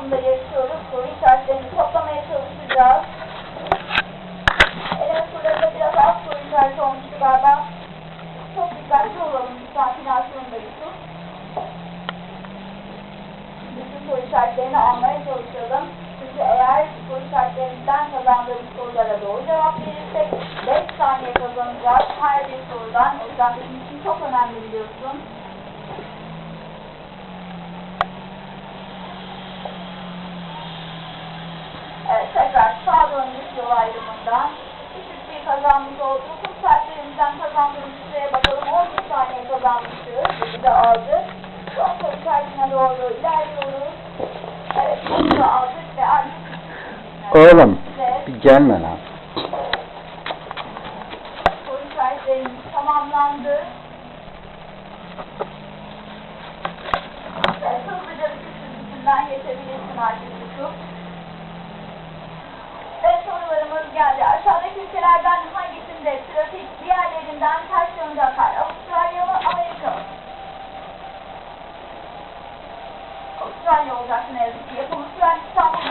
durumda yaşıyoruz? Soru işaretlerini toplamaya çalışacağız. Evet, burada biraz az soru işareti olmuştu galiba. Çok dikkatli olalım lütfen final sunumda Bütün soru işaretlerini almaya çalışalım. Çünkü eğer soru işaretlerimizden kazandığımız sorulara doğru cevap verirsek 5 saniye kazanacağız her bir sorudan. O yüzden bizim için çok önemli biliyorsun. Kazanmış olduk. Kum saatlerimizden kazandığımız süreye bakalım. 11 saniye kazanmışız. Bizi de aldık. Son soru işaretine doğru ilerliyoruz. Evet, bunu da aldık ve artık Oğlum Ve bir gelme lan. soru işaretlerimiz tamamlandı. Evet, hızlıca bir küçük geçebilirsin artık Yusuf. Ve sorularımız geldi. Aşağıdaki ülkelerden Avustralya olacak ne yazık. Yapımı süren İstanbul